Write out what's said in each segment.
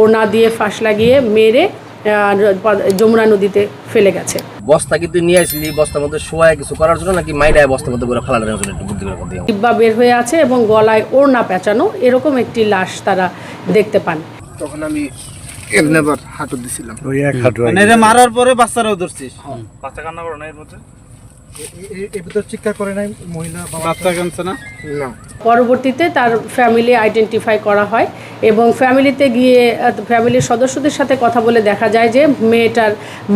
ওড়না দিয়ে ফাঁস লাগিয়ে মেরে যমুনা নদীতে ফেলে গেছে। বস্তা কিন্তু নিয়ে আসলি বস্তার মধ্যে শোয়ায় কিছু করার জন্য নাকি মাইরায় বস্তার মধ্যে করে ফেলানোর জন্য একটু বুদ্ধি করে ডিব্বা বের হয়ে আছে এবং গলায় ওড়না পেঁচানো এরকম একটি লাশ তারা দেখতে পান। তখন আমি এমনি হাঁটু দিছিলাম। ওই এক হাঁটু মানে মারার পরে বাচ্চারাও ধরছিস? বাচ্চা কান্না করে না এর মধ্যে? এর ভিতর চিৎকার করে নাই মহিলা বাচ্চা? কানছে না? না। পরবর্তীতে তার ফ্যামিলি আইডেন্টিফাই করা হয় এবং ফ্যামিলিতে গিয়ে ফ্যামিলির সদস্যদের সাথে কথা বলে দেখা যায় যে মেয়েটার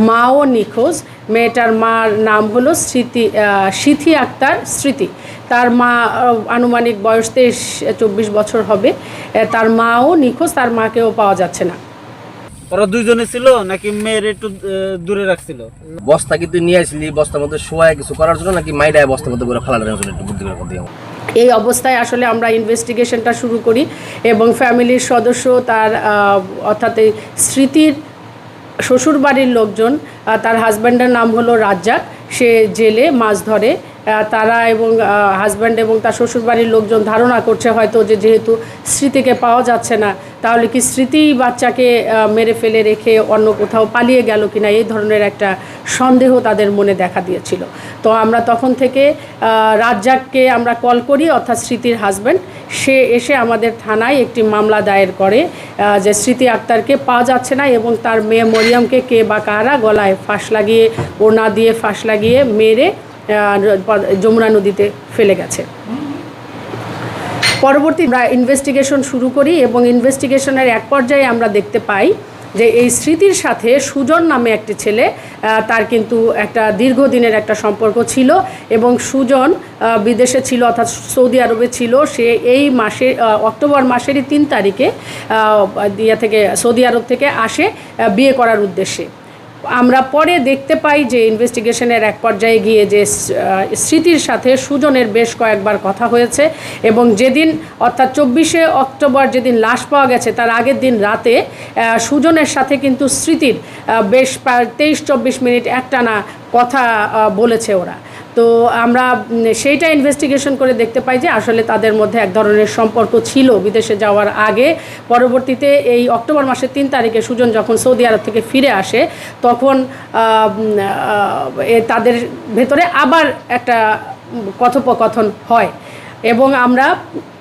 মাও নিখোঁজ। মেয়েটার মার নাম হলো স্মৃতি আহ, সিথি আক্তার স্মৃতি। তার মা আনুমানিক বয়স তেইশ চব্বিশ বছর হবে। তার মাও নিখোঁজ তার মাকেও পাওয়া যাচ্ছে না। ওরা দুইজনে ছিল নাকি মেয়ের একটু দূরে রাখছিল? বস্তা কিন্তু নিয়ে আসলি বস্তার মধ্যে শোয়ায় কিছু করার জন্য নাকি মাইরায় বস্তার মধ্যে করে ফেলানোর জন্য একটু বুদ্ধি করে দিও এই অবস্থায় আসলে আমরা ইনভেস্টিগেশনটা শুরু করি এবং ফ্যামিলির সদস্য তার আহ, অর্থাৎ এই স্মৃতির শ্বশুরবাড়ির লোকজন তার হাজব্যান্ডের নাম হলো রাজ্জাক সে জেলে মাছ ধরে। তারা এবং হাজব্যান্ড এবং তার শ্বশুরবাড়ির লোকজন ধারণা করছে হয়তো যে যেহেতু স্মৃতিকে পাওয়া যাচ্ছে না তাহলে কি স্মৃতি বাচ্চাকে মেরে ফেলে রেখে অন্য কোথাও পালিয়ে গেল কিনা এই ধরনের একটা সন্দেহ তাদের মনে দেখা দিয়েছিল। তো আমরা তখন থেকে রাজ্জাককে আমরা কল করি, অর্থাৎ স্মৃতির হাজব্যান্ড সে এসে আমাদের থানায় একটি মামলা দায়ের করে যে স্মৃতি আক্তারকে পাওয়া যাচ্ছে না এবং তার মেয়ে মরিয়মকে কে বা কারা গলায় ফাঁস লাগিয়ে, ওড়না দিয়ে ফাঁস লাগিয়ে মেরে যমুনা নদীতে ফেলে গেছে। পরবর্তী ইনভেস্টিগেশন শুরু করি এবং ইনভেস্টিগেশনের এক পর্যায়ে আমরা দেখতে পাই যে এই স্মৃতির সাথে সুজন নামে একটি ছেলে তার কিন্তু একটা দীর্ঘদিনের একটা সম্পর্ক ছিল এবং সুজন বিদেশে ছিল অর্থাৎ সৌদি আরবে ছিল। সে এই মাসে অক্টোবর মাসেরই তিন তারিখে ইয়া থেকে সৌদি আরব থেকে আসে বিয়ে করার উদ্দেশ্যে। আমরা পরে দেখতে পাই যে ইনভেস্টিগেশনের এক পর্যায়ে গিয়ে যে স্মৃতির সাথে সুজনের বেশ কয়েকবার কথা হয়েছে এবং যেদিন, অর্থাৎ চব্বিশে অক্টোবর যেদিন লাশ পাওয়া গেছে, তার আগের দিন রাতে সুজনের সাথে কিন্তু স্মৃতির বেশ তেইশ চব্বিশ মিনিট একটানা কথা বলেছে ওরা। তো আমরা সেইটা ইনভেস্টিগেশন করে দেখতে পাই যে আসলে তাদের মধ্যে এক ধরনের সম্পর্ক ছিল বিদেশে যাওয়ার আগে। পরবর্তীতে এই অক্টোবর মাসের তিন তারিখে সুজন যখন সৌদি আরব থেকে ফিরে আসে, তখন তাদের ভেতরে আবার একটা কথোপকথন হয়। এবং আমরা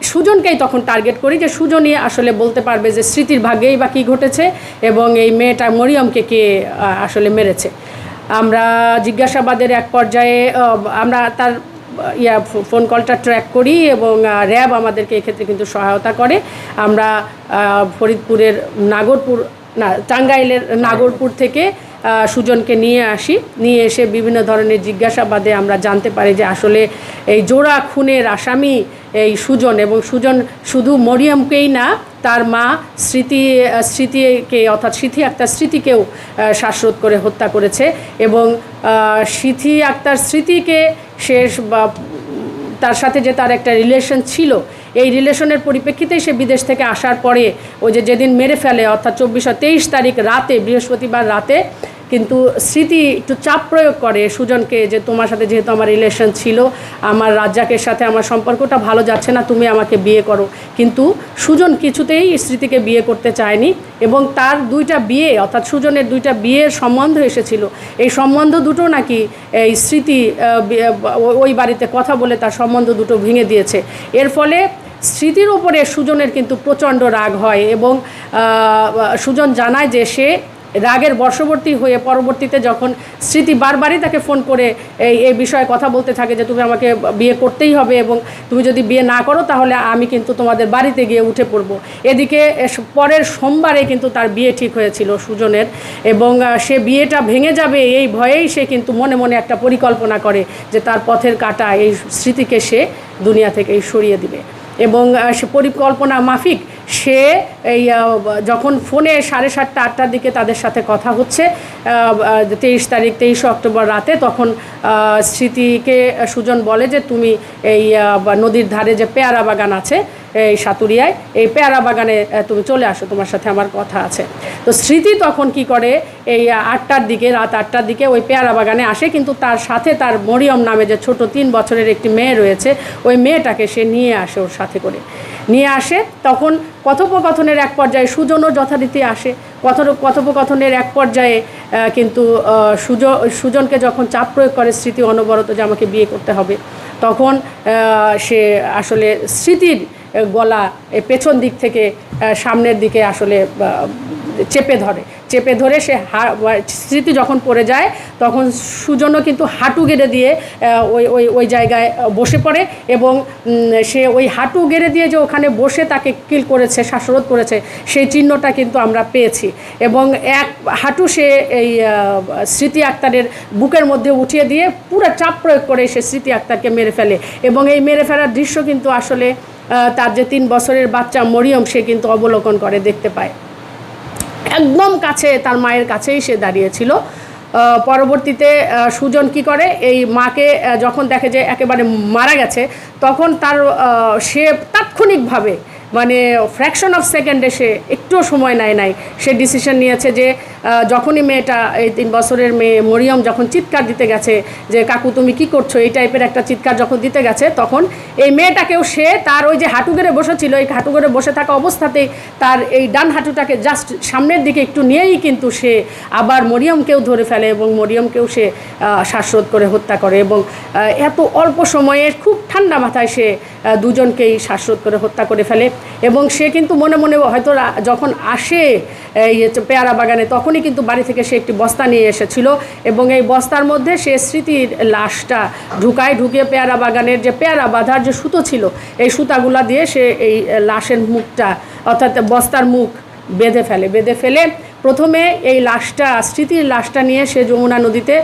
সুজনকেই তখন টার্গেট করি যে সুজনই আসলে বলতে পারবে যে স্মৃতির ভাগ্যেই বা কী ঘটেছে এবং এই মেয়েটা মরিয়মকে কে আসলে মেরেছে। আমরা জিজ্ঞাসাবাদের এক পর্যায়ে আমরা তার ইয়া ফোন কলটা ট্র্যাক করি এবং র্যাব আমাদেরকে এক্ষেত্রে কিন্তু সহায়তা করে। আমরা ফরিদপুরের নাগরপুর, না, টাঙ্গাইলের নাগরপুর থেকে সুজনকে নিয়ে আসি। নিয়ে এসে বিভিন্ন ধরনের জিজ্ঞাসাবাদে আমরা জানতে পারি যে আসলে এই জোড়া খুনের আসামি এই সুজন এবং সুজন শুধু মরিয়মকেই না, তার মা স্মৃতি, স্মৃতিকে অর্থাৎ স্মৃতি আক্তার স্মৃতিকেও শ্বাসরোধ করে হত্যা করেছে এবং স্মৃতি আক্তার স্মৃতিকে শেষ বা তার সাথে যে তার একটা রিলেশন ছিল এই রিলেশনের পরিপ্রেক্ষিতেই সে বিদেশ থেকে আসার পরে ওই যে যেদিন মেরে ফেলে, অর্থাৎ চব্বিশশো তেইশ তারিখ রাতে, বৃহস্পতিবার রাতে, কিন্তু স্মৃতি একটু চাপ প্রয়োগ করে সুজনকে যে তোমার সাথে যেহেতু আমার রিলেশন ছিল, আমার রাজ্জাকের সাথে আমার সম্পর্কটা ভালো যাচ্ছে না, তুমি আমাকে বিয়ে করো। কিন্তু সুজন কিছুতেই স্মৃতিকে বিয়ে করতে চায়নি এবং তার দুইটা বিয়ে, অর্থাৎ সুজনের দুইটা বিয়ের সম্বন্ধ এসেছিল। এই সম্বন্ধ দুটো নাকি এই স্মৃতি ওই বাড়িতে কথা বলে তার সম্বন্ধ দুটো ভেঙে দিয়েছে। এর ফলে স্মৃতির ওপরে সুজনের কিন্তু প্রচণ্ড রাগ হয় এবং সুজন জানায় যে সে রাগের বর্ষবর্তী হয়ে পরবর্তীতে যখন স্মৃতি বারবারই তাকে ফোন করে এই এই বিষয়ে কথা বলতে থাকে যে তুমি আমাকে বিয়ে করতেই হবে এবং তুমি যদি বিয়ে না করো তাহলে আমি কিন্তু তোমাদের বাড়িতে গিয়ে উঠে পড়ব। এদিকে পরের সোমবারে কিন্তু তার বিয়ে ঠিক হয়েছিল সুজনের এবং সে বিয়েটা ভেঙে যাবে এই ভয়েই সে কিন্তু মনে মনে একটা পরিকল্পনা করে যে তার পথের কাটা এই স্মৃতিকে সে দুনিয়া থেকে সরিয়ে দিবে। এবং সে পরিকল্পনা মাফিক, সে এই যখন ফোনে সাড়ে সাতটা, আটটার দিকে তাদের সাথে কথা হচ্ছে তেইশ তারিখ, তেইশে অক্টোবর রাতে, তখন স্মৃতিকে সুজন বলে যে, তুমি এই নদীর ধারে যে পেয়ারা বাগান আছে এই সাতুরিয়ায়, এই পেয়ারা বাগানে তুমি চলে আসো, তোমার সাথে আমার কথা আছে। তো স্মৃতি তখন কি করে? এই আটটার দিকে, রাত আটটার দিকে ওই পেয়ারা বাগানে আসে, কিন্তু তার সাথে তার মরিয়ম নামে যে ছোট তিন বছরের একটি মেয়ে রয়েছে, ওই মেয়েটাকে সে নিয়ে আসে ওর সাথে করে। নিয়ে আসে, তখন কথোপকথনের এক পর্যায়ে সুজনও যথারীতি আসে। কথ কথোপকথনের এক পর্যায়ে কিন্তু সুজ, সুজনকে যখন চাপ প্রয়োগ করে স্মৃতি অনবরত যে আমাকে বিয়ে করতে হবে, তখন সে আসলে স্মৃতির গলা পেছন দিক থেকে সামনের দিকে আসলে চেপে ধরে। চেপে ধরে সে স্মৃতি যখন পড়ে যায়, তখন সুজনও কিন্তু হাঁটু গেড়ে দিয়ে ওই ওই ওই জায়গায় বসে পড়ে এবং সে ওই হাঁটু গেড়ে দিয়ে যে ওখানে বসে তাকে কিল করেছে, শ্বাসরোধ করেছে, সেই চিহ্নটা কিন্তু আমরা পেয়েছি। এবং এক হাঁটু সে এই স্মৃতি আক্তারের বুকের মধ্যে উঠিয়ে দিয়ে পুরো চাপ প্রয়োগ করে সে স্মৃতি আক্তারকে মেরে ফেলে। এবং এই মেরে ফেলার দৃশ্য কিন্তু আসলে তার যে তিন বছরের বাচ্চা মরিয়ম, সে কিন্তু অবলোকন করে, দেখতে পায়। একদম কাছে তার মায়ের কাছেই সে দাঁড়িয়েছিল। পরবর্তীতে সুজন কি করে? এই মাকে যখন দেখে যে একেবারে মারা গেছে, তখন তার সে তাৎক্ষণিকভাবে মানে ফ্র্যাকশন অফ সেকেন্ডে সে একটুও সময় নেয় নাই। সে ডিসিশন নিয়েছে যে যখনই মেয়েটা, এই তিন বছরের মেয়ে মরিয়ম যখন চিৎকার দিতে গেছে যে, কাকু, তুমি কি করছ? এই টাইপের একটা চিৎকার যখন দিতে গেছে, তখন এই মেয়েটাকেও সে তার ওই যে হাঁটু গেড়ে বসেছিল, এই হাঁটু গেড়ে বসে থাকা অবস্থাতেই তার এই ডান হাঁটুটাকে জাস্ট সামনের দিকে একটু নিয়েই কিন্তু সে আবার মরিয়মকেও ধরে ফেলে এবং মরিয়মকেও সে শ্বাসরোধ করে হত্যা করে এবং এত অল্প সময়ে খুব ঠান্ডা মাথায় সে দুজনকেই শ্বাসরোধ করে হত্যা করে ফেলে এবং সে কিন্তু মনে মনে হয়তো যখন আসে, এই পেয়ারা বাগানে তখনই কিন্তু বাড়ি থেকে সে একটি বস্তা নিয়ে এসেছিল এবং এই বস্তার মধ্যে সে স্মৃতির লাশটা ঢুকায়, ঢুকিয়ে পেয়ারা বাগানের যে পেয়ারা বাঁধার যে সুতো ছিল, এই সুতাগুলা দিয়ে সে এই লাশের মুখটা, অর্থাৎ বস্তার মুখ বেঁধে ফেলে। বেঁধে ফেলে প্রথমে এই লাশটা, স্মৃতির লাশটা নিয়ে সে যমুনা নদীতে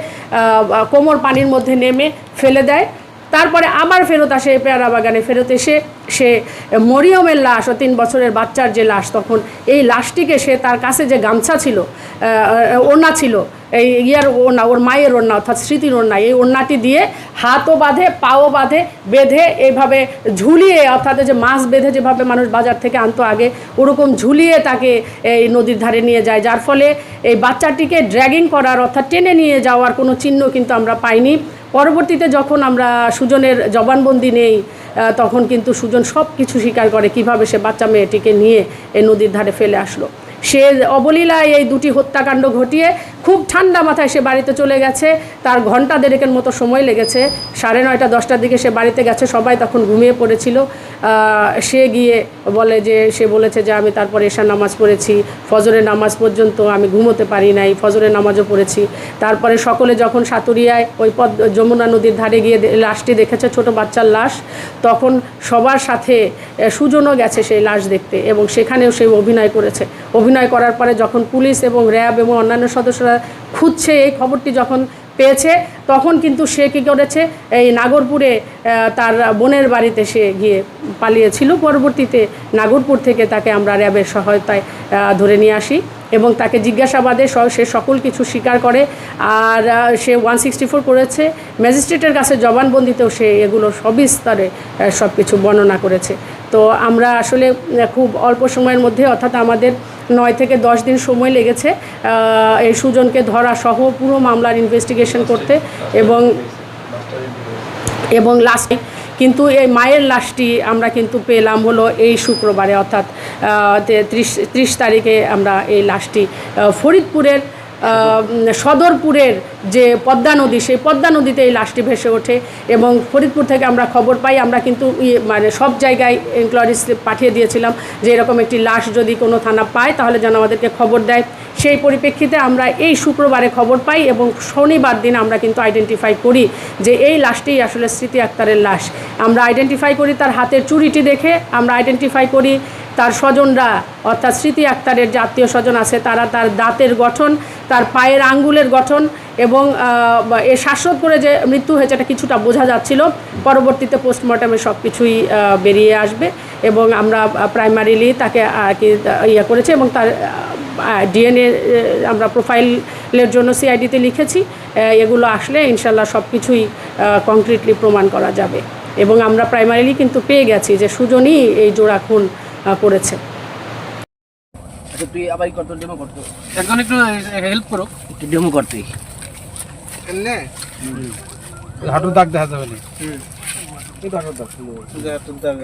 কোমর পানির মধ্যে নেমে ফেলে দেয়। তারপরে আবার ফেরত আসে পেয়ারা বাগানে, ফেরত এসে সে মরিয়মের লাশ ও তিন বছরের বাচ্চার যে লাশ, তখন এই লাশটিকে সে তার কাছে যে গামছা ছিল ওড়না ছিল, এই ইয়ার ওনা ওর মায়ের ওড়না অর্থাৎ স্মৃতির ওড়না, এই ওড়নাটি দিয়ে হাতও বাঁধে, পাও বাঁধে, বেঁধে এইভাবে ঝুলিয়ে, অর্থাৎ যে মাছ বেঁধে যেভাবে মানুষ বাজার থেকে আনতো আগে, ওরকম ঝুলিয়ে তাকে এই নদীর ধারে নিয়ে যায়, যার ফলে এই বাচ্চাটিকে ড্র্যাগিং করার অর্থাৎ টেনে নিয়ে যাওয়ার কোনো চিহ্ন কিন্তু আমরা পাইনি। পরবর্তীতে যখন আমরা সুজনের জবানবন্দি নেই তখন কিন্তু সুজন সব কিছু স্বীকার করে কীভাবে সে বাচ্চা মেয়েটিকে নিয়ে এই নদীর ধারে ফেলে আসলো। সে অবলীলায় এই দুটি হত্যাকাণ্ড ঘটিয়ে খুব ঠান্ডা মাথায় সে বাড়িতে চলে গেছে। তার ঘণ্টা দেড়েকের মতো সময় লেগেছে। সাড়ে নয়টা, দশটার দিকে সে বাড়িতে গেছে। সবাই তখন ঘুমিয়ে পড়েছিল। সে গিয়ে বলে যে, সে বলেছে যে, আমি তারপরে এশার নামাজ পড়েছি। ফজরের নামাজ পর্যন্ত আমি ঘুমোতে পারি নাই। ফজরের নামাজও পড়েছি। তারপরে সকলে যখন সাতুরিয়ায় ওই পদ, যমুনা নদীর ধারে গিয়ে লাশটি দেখেছে, ছোট বাচ্চার লাশ, তখন সবার সাথে সুজনও গেছে সেই লাশ দেখতে এবং সেখানেও সে অভিনয় করেছে। অভিনয় করার পরে যখন পুলিশ এবং র্যাব এবং অন্যান্য সদস্যরা খুঁজছে, এই খবরটি যখন পেয়েছে, তখন কিন্তু সে কী করেছে? এই নাগরপুরে তার বোনের বাড়িতে সে গিয়ে পালিয়েছিল। পরবর্তীতে নাগরপুর থেকে তাকে আমরা র্যাবের সহায়তায় ধরে নিয়ে আসি এবং তাকে জিজ্ঞাসাবাদে স- সকল কিছু স্বীকার করে। আর সে ওয়ান সিক্সটি ফোর করেছে। ম্যাজিস্ট্রেটের কাছে জবানবন্দিতেও সে এগুলো সবিস্তারে সব কিছু বর্ণনা করেছে। তো আমরা আসলে খুব অল্প সময়ের মধ্যে, অর্থাৎ আমাদের নয় থেকে দশ দিন সময় লেগেছে এই সুজনকে ধরা সহ পুরো মামলার ইনভেস্টিগেশন করতে এবং এবং লাস্টে কিন্তু এই মায়ের লাশটি আমরা কিন্তু পেলাম হলো এই শুক্রবারে, অর্থাৎ ত্রিশ ত্রিশ তারিখে আমরা এই লাশটি ফরিদপুরের সদরপুরের যে পদ্মা নদী, সেই পদ্মা নদীতে এই লাশটি ভেসে ওঠে এবং ফরিদপুর থেকে আমরা খবর পাই, আমরা কিন্তু মানে সব জায়গায় ইনকোয়ারি স্লিপ পাঠিয়ে দিয়েছিলাম যে এরকম একটি লাশ যদি কোনো থানা পায় তাহলে যেন আমাদেরকে খবর দেয়। সেই পরিপ্রেক্ষিতে আমরা এই শুক্রবারে খবর পাই এবং শনিবার দিন আমরা কিন্তু আইডেন্টিফাই করি যে এই লাশটি আসলে স্মৃতি আক্তারের লাশ। আমরা আইডেন্টিফাই করি তার হাতের চুরিটি দেখে, আমরা আইডেন্টিফাই করি তার স্বজনরা, অর্থাৎ স্মৃতি আক্তারের যে আত্মীয় স্বজন আছে, তারা তার দাঁতের গঠন, তার পায়ের আঙ্গুলের গঠন এবং এ শ্বাসরোধ করে যে মৃত্যু হয়েছে এটা কিছুটা বোঝা যাচ্ছিল। পরবর্তীতে পোস্টমর্টমে সব কিছুই বেরিয়ে আসবে এবং আমরা প্রাইমারিলি তাকে কি ইয়ে করেছি এবং তার ডিএনএ আমরা প্রোফাইলের জন্য সিআইডিতে লিখেছি। এগুলো আসলে ইনশাল্লাহ সব কিছুই কংক্রিটলি প্রমাণ করা যাবে। এবং আমরা প্রাইমারিলি কিন্তু পেয়ে গেছি যে সুজনই এই জোড়া খুন করেছে আচ্ছা তুই আবার করতো ডেমো করতো এখন একটু হেল্প করো। একটু ডেমো করতে। হাঁটুর দাগ দেখা যাবে না।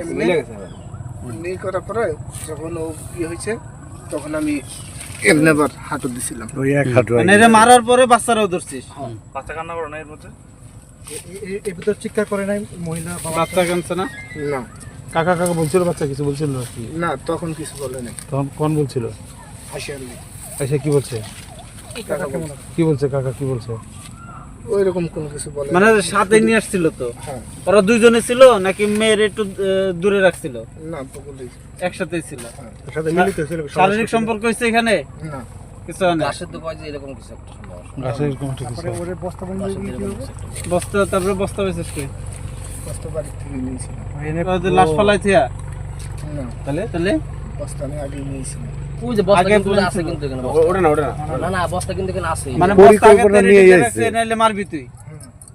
এমনি? এমনি করার পরে যখন ও ইয়ে হয়েছে তখন আমি হাঁটু দিছিলাম। মানে মারার পরে বাচ্চারাও ধরছিস? বাচ্চা কান্না করে না এর মধ্যে? এর ভিতর চিৎকার করে নাই মহিলা বাচ্চা কাঁদছে না? না। কাকা কাকা বলছিল বাচ্চা কিছু বলছিল নাকি না তখন কিছু বলে নাই। তখন কোন বলছিল? এসে কি বলছে? কি বলছে কাকা কি বলছে? ওই রকম কোনো কিছু বলে মানে সাথে নিয়ে আসছিল তো? হ্যাঁ। ওরা দুইজনে ছিল নাকি মেয়ের একটু দূরে রাখছিল? না তো বলেই একসাথেই ছিল। ওর সাথে মিলিত ছিল শারীরিক সম্পর্ক হয়েছে এখানে? না। কিছু না? গাছের তো কয় যে এরকম কিছু একটা সম্ভব গাছের কমিটি কিছু ওরে বস্তা বন্ধ বস্তা তারপরে বস্তা বেঁচেছ কি বস্তা থেকে নিয়েছিলাম। ওদের লাশ ফলাই না। তাহলে? তাহলে? বস্তা আমি আগে নিয়েছিলাম। ওই যে বস্তা কিন্তু আছে কিন্তু এখানে ওটা না ওটা না। না না বস্তা কিন্তু এখানে আছে। মানে বস্তা নিয়ে যাচ্ছে নাইলে মারবি তুই।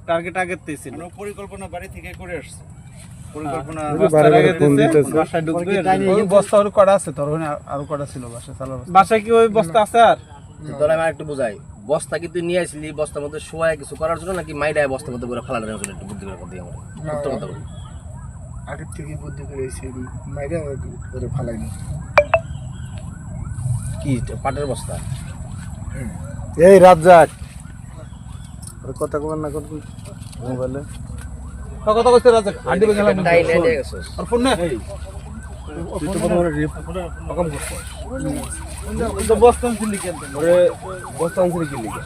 টার্গেট আগে তেছিল পরিকল্পনা বাড়ি থেকে করে আসছে। পরিকল্পনা বস্তার বাসায় ঢুকবে ওই বস্তা আরও কটা আছে তোর আরও ছিল বাসা চালা বাসায় কি ওই বস্তা আছে আর? তোরা আমি একটু বুঝাই। বস্তা কিন্তু নিয়ে আসলি বস্তার মধ্যে শোয়া কিছু করার জন্য নাকি মাইডায় বস্তার মধ্যে করে ফালানোর জন্য একটু বুদ্ধি করে দিই আমরা কথা বলি। আগের থেকে বুদ্ধি করে এসে করে কি পাটের বস্তা? এই রাজ্জাক কথা কবার না করবি মোবাইলে? কথা কইতে রাজ্জাক আড্ডি তাই নিয়ে গেছিস আর ফোন না। বস্তা ছিল কেন বস্তা আনছিলি কি লিখে